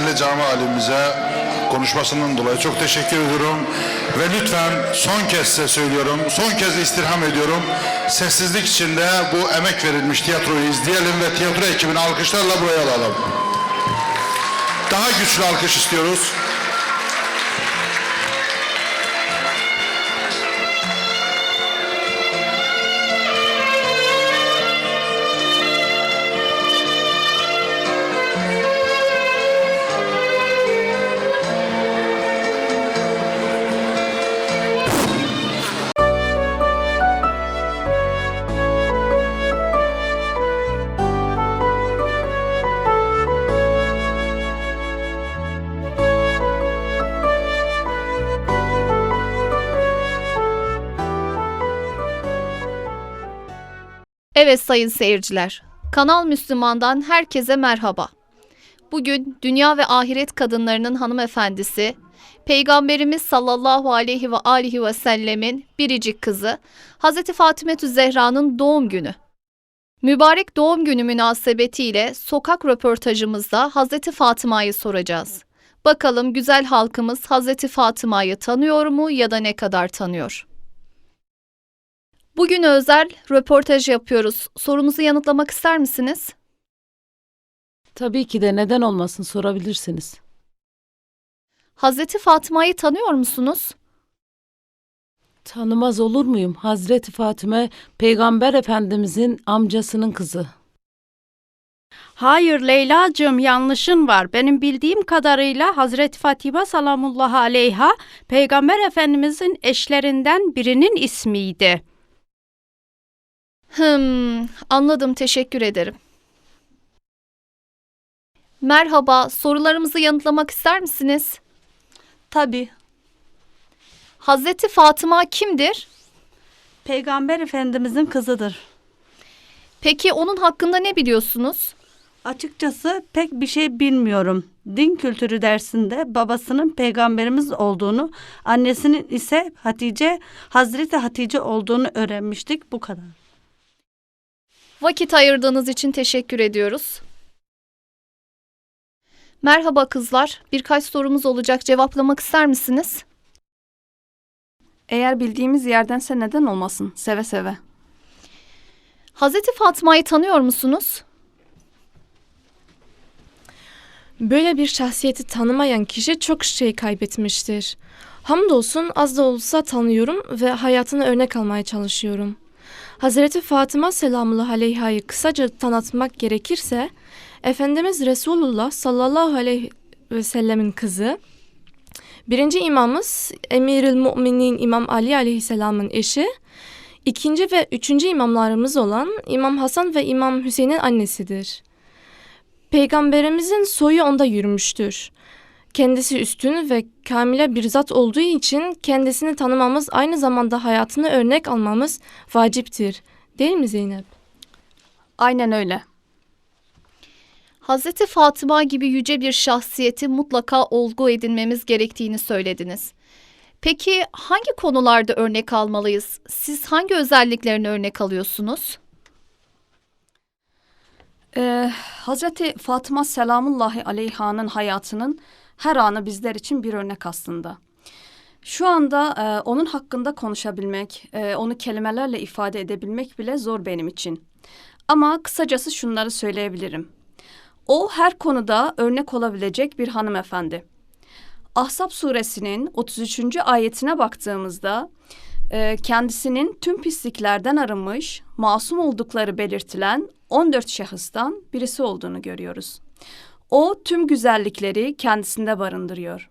değerli cami alimimize konuşmasından dolayı çok teşekkür ediyorum. Ve lütfen son kez size söylüyorum, son kez istirham ediyorum. Sessizlik içinde bu emek verilmiş tiyatroyu izleyelim ve tiyatro ekibini alkışlarla buraya alalım. Daha güçlü alkış istiyoruz. Evet sayın seyirciler, Kanal Müslüman'dan herkese merhaba. Bugün dünya ve ahiret kadınlarının hanımefendisi, Peygamberimiz sallallahu aleyhi ve aleyhi ve sellemin biricik kızı Hazreti Fatimetü Zehra'nın doğum günü. Mübarek doğum günü münasebetiyle sokak röportajımızda Hazreti Fatıma'yı soracağız. Bakalım güzel halkımız Hazreti Fatıma'yı tanıyor mu ya da ne kadar tanıyor? Bugün özel röportaj yapıyoruz. Sorumuzu yanıtlamak ister misiniz? Tabii ki de neden olmasın sorabilirsiniz. Hazreti Fatıma'yı tanıyor musunuz? Tanımaz olur muyum? Hazreti Fatime Peygamber Efendimizin amcasının kızı. Hayır Leyla'cığım yanlışın var. Benim bildiğim kadarıyla Hazreti Fatima salamullah aleyha Peygamber Efendimizin eşlerinden birinin ismiydi. Hmm, anladım. Teşekkür ederim. Merhaba, sorularımızı yanıtlamak ister misiniz? Tabii. Hazreti Fatıma kimdir? Peygamber Efendimizin kızıdır. Peki onun hakkında ne biliyorsunuz? Açıkçası pek bir şey bilmiyorum. Din kültürü dersinde babasının peygamberimiz olduğunu, annesinin ise Hatice, Hazreti Hatice olduğunu öğrenmiştik. Bu kadar. Vakit ayırdığınız için teşekkür ediyoruz. Merhaba kızlar. Birkaç sorumuz olacak. Cevaplamak ister misiniz? Eğer bildiğimiz yerdense neden olmasın? Seve seve. Hazreti Fatma'yı tanıyor musunuz? Böyle bir şahsiyeti tanımayan kişi çok şey kaybetmiştir. Hamdolsun az da olsa tanıyorum ve hayatını örnek almaya çalışıyorum. Hazreti Fatıma selamullah aleyha'yı kısaca tanıtmak gerekirse, Efendimiz Resulullah sallallahu aleyhi ve sellemin kızı, birinci imamımız Emirül Müminin İmam Ali aleyhisselamın eşi, ikinci ve üçüncü imamlarımız olan İmam Hasan ve İmam Hüseyin'in annesidir. Peygamberimizin soyu onda yürümüştür. Kendisi üstün ve kamile bir zat olduğu için kendisini tanımamız aynı zamanda hayatını örnek almamız vaciptir. Değil mi Zeynep? Aynen öyle. Hazreti Fatıma gibi yüce bir şahsiyeti mutlaka olgu edinmemiz gerektiğini söylediniz. Peki hangi konularda örnek almalıyız? Siz hangi özelliklerini örnek alıyorsunuz? Ee, Hazreti Fatıma selamullahi aleyhanın hayatının her anı bizler için bir örnek aslında. Şu anda e, onun hakkında konuşabilmek, e, onu kelimelerle ifade edebilmek bile zor benim için. Ama kısacası şunları söyleyebilirim. O her konuda örnek olabilecek bir hanımefendi. Ahzab suresinin 33. ayetine baktığımızda e, kendisinin tüm pisliklerden arınmış, masum oldukları belirtilen 14 şahıstan birisi olduğunu görüyoruz. O tüm güzellikleri kendisinde barındırıyor.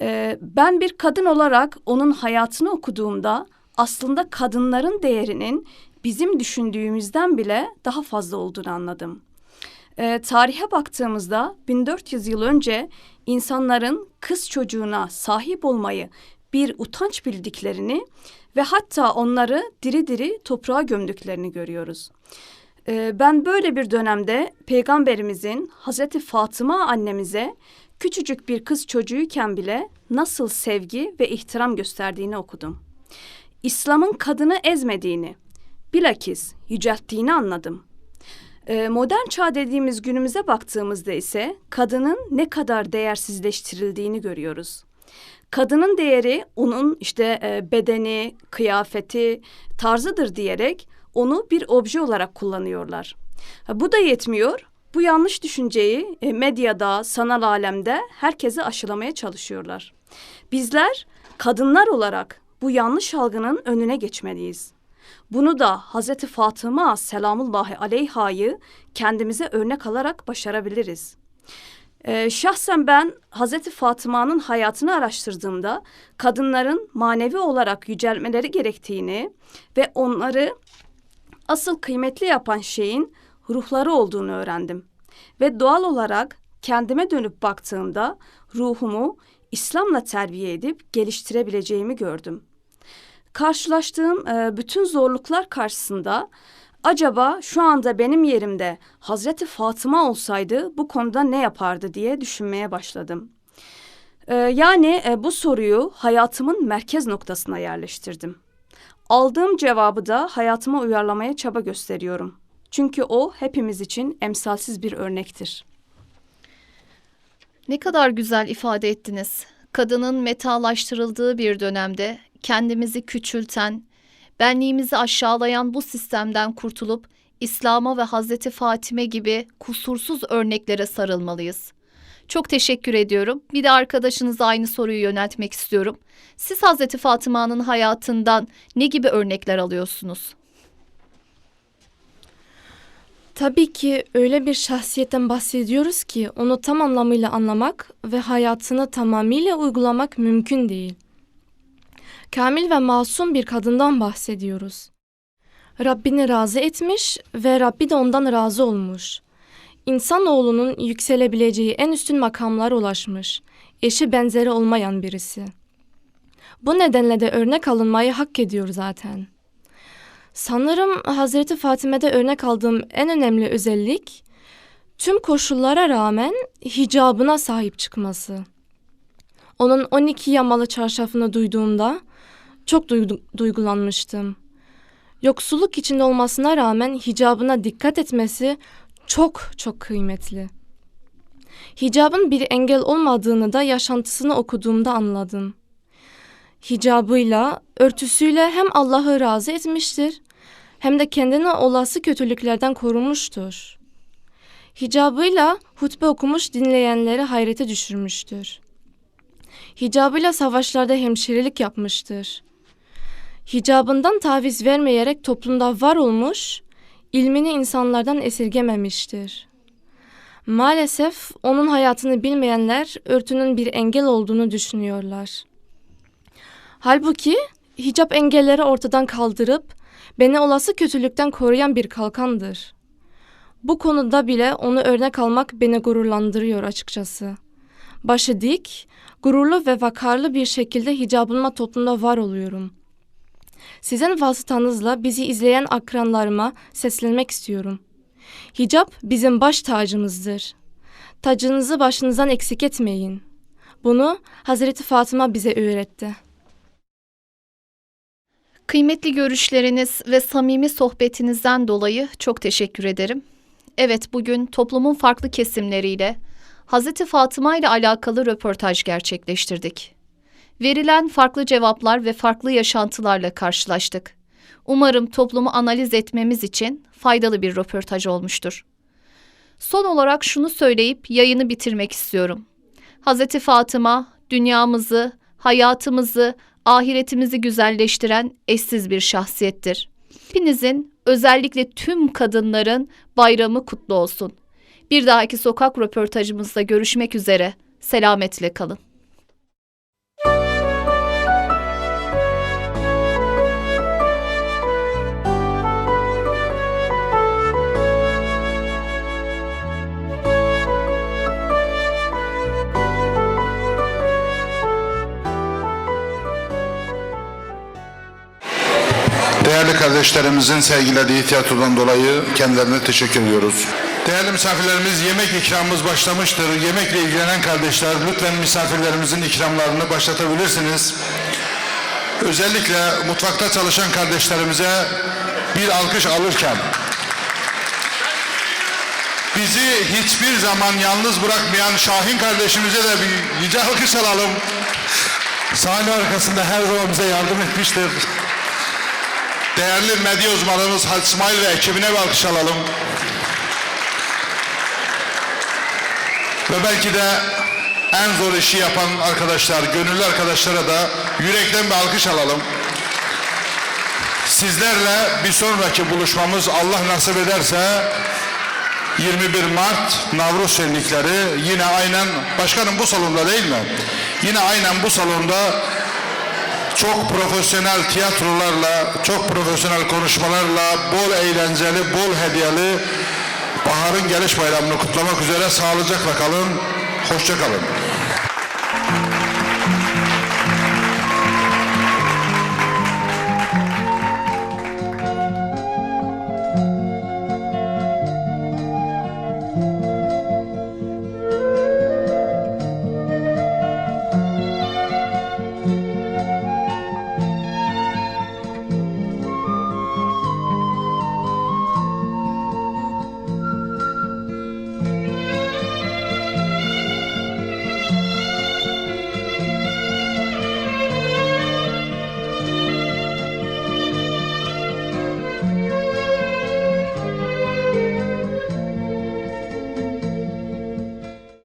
E, ben bir kadın olarak onun hayatını okuduğumda aslında kadınların değerinin bizim düşündüğümüzden bile daha fazla olduğunu anladım. E, tarihe baktığımızda 1400 yıl önce insanların kız çocuğuna sahip olmayı bir utanç bildiklerini ve hatta onları diri diri toprağa gömdüklerini görüyoruz. Ee, ben böyle bir dönemde peygamberimizin Hazreti Fatıma annemize küçücük bir kız çocuğuyken bile nasıl sevgi ve ihtiram gösterdiğini okudum. İslam'ın kadını ezmediğini, bilakis yücelttiğini anladım. E, modern çağ dediğimiz günümüze baktığımızda ise kadının ne kadar değersizleştirildiğini görüyoruz. Kadının değeri onun işte e, bedeni, kıyafeti, tarzıdır diyerek onu bir obje olarak kullanıyorlar. Bu da yetmiyor. Bu yanlış düşünceyi e, medyada, sanal alemde herkese aşılamaya çalışıyorlar. Bizler kadınlar olarak bu yanlış algının önüne geçmeliyiz. Bunu da Hazreti Fatıma selamullahi aleyha'yı kendimize örnek alarak başarabiliriz. Ee, şahsen ben Hazreti Fatıma'nın hayatını araştırdığımda kadınların manevi olarak yücelmeleri gerektiğini ve onları asıl kıymetli yapan şeyin ruhları olduğunu öğrendim. Ve doğal olarak kendime dönüp baktığımda ruhumu İslam'la terbiye edip geliştirebileceğimi gördüm. Karşılaştığım e, bütün zorluklar karşısında acaba şu anda benim yerimde Hazreti Fatıma olsaydı bu konuda ne yapardı diye düşünmeye başladım. E, yani e, bu soruyu hayatımın merkez noktasına yerleştirdim. Aldığım cevabı da hayatıma uyarlamaya çaba gösteriyorum. Çünkü o hepimiz için emsalsiz bir örnektir. Ne kadar güzel ifade ettiniz. Kadının metalaştırıldığı bir dönemde kendimizi küçülten, benliğimizi aşağılayan bu sistemden kurtulup İslam'a ve Hazreti Fatime gibi kusursuz örneklere sarılmalıyız. Çok teşekkür ediyorum. Bir de arkadaşınıza aynı soruyu yöneltmek istiyorum. Siz Hazreti Fatıma'nın hayatından ne gibi örnekler alıyorsunuz? Tabii ki öyle bir şahsiyetten bahsediyoruz ki onu tam anlamıyla anlamak ve hayatını tamamıyla uygulamak mümkün değil. Kamil ve masum bir kadından bahsediyoruz. Rabbini razı etmiş ve Rabbi de ondan razı olmuş. İnsanoğlunun yükselebileceği en üstün makamlara ulaşmış. Eşi benzeri olmayan birisi. Bu nedenle de örnek alınmayı hak ediyor zaten. Sanırım Hazreti Fatime'de örnek aldığım en önemli özellik tüm koşullara rağmen hicabına sahip çıkması. Onun 12 yamalı çarşafını duyduğumda çok duygu- duygulanmıştım. Yoksulluk içinde olmasına rağmen hicabına dikkat etmesi çok çok kıymetli. Hicabın bir engel olmadığını da yaşantısını okuduğumda anladım. Hicabıyla, örtüsüyle hem Allah'ı razı etmiştir hem de kendini olası kötülüklerden korumuştur. Hicabıyla hutbe okumuş dinleyenleri hayrete düşürmüştür. Hicabıyla savaşlarda hemşirelik yapmıştır. Hicabından taviz vermeyerek toplumda var olmuş, ilmini insanlardan esirgememiştir. Maalesef onun hayatını bilmeyenler örtünün bir engel olduğunu düşünüyorlar. Halbuki hicap engelleri ortadan kaldırıp beni olası kötülükten koruyan bir kalkandır. Bu konuda bile onu örnek almak beni gururlandırıyor açıkçası. Başı dik, gururlu ve vakarlı bir şekilde hicabımla toplumda var oluyorum. Sizin vasıtanızla bizi izleyen akranlarıma seslenmek istiyorum. Hicap bizim baş tacımızdır. Tacınızı başınızdan eksik etmeyin. Bunu Hazreti Fatıma bize öğretti. Kıymetli görüşleriniz ve samimi sohbetinizden dolayı çok teşekkür ederim. Evet bugün toplumun farklı kesimleriyle Hazreti Fatıma ile alakalı röportaj gerçekleştirdik. Verilen farklı cevaplar ve farklı yaşantılarla karşılaştık. Umarım toplumu analiz etmemiz için faydalı bir röportaj olmuştur. Son olarak şunu söyleyip yayını bitirmek istiyorum. Hazreti Fatıma dünyamızı, hayatımızı, ahiretimizi güzelleştiren eşsiz bir şahsiyettir. Hepinizin, özellikle tüm kadınların bayramı kutlu olsun. Bir dahaki sokak röportajımızda görüşmek üzere. Selametle kalın. Kardeşlerimizin sergilediği tiyatrodan dolayı kendilerine teşekkür ediyoruz. Değerli misafirlerimiz yemek ikramımız başlamıştır. Yemekle ilgilenen kardeşler lütfen misafirlerimizin ikramlarını başlatabilirsiniz. Özellikle mutfakta çalışan kardeşlerimize bir alkış alırken bizi hiçbir zaman yalnız bırakmayan Şahin kardeşimize de bir yüce alkış alalım. Sahne arkasında her zaman bize yardım etmiştir. Değerli medya uzmanımız Halit İsmail ve ekibine bir alkış alalım. Ve belki de en zor işi yapan arkadaşlar, gönüllü arkadaşlara da yürekten bir alkış alalım. Sizlerle bir sonraki buluşmamız Allah nasip ederse 21 Mart Navruz Şenlikleri yine aynen başkanım bu salonda değil mi? Yine aynen bu salonda çok profesyonel tiyatrolarla, çok profesyonel konuşmalarla, bol eğlenceli, bol hediyeli Bahar'ın geliş bayramını kutlamak üzere sağlıcakla kalın, hoşça kalın.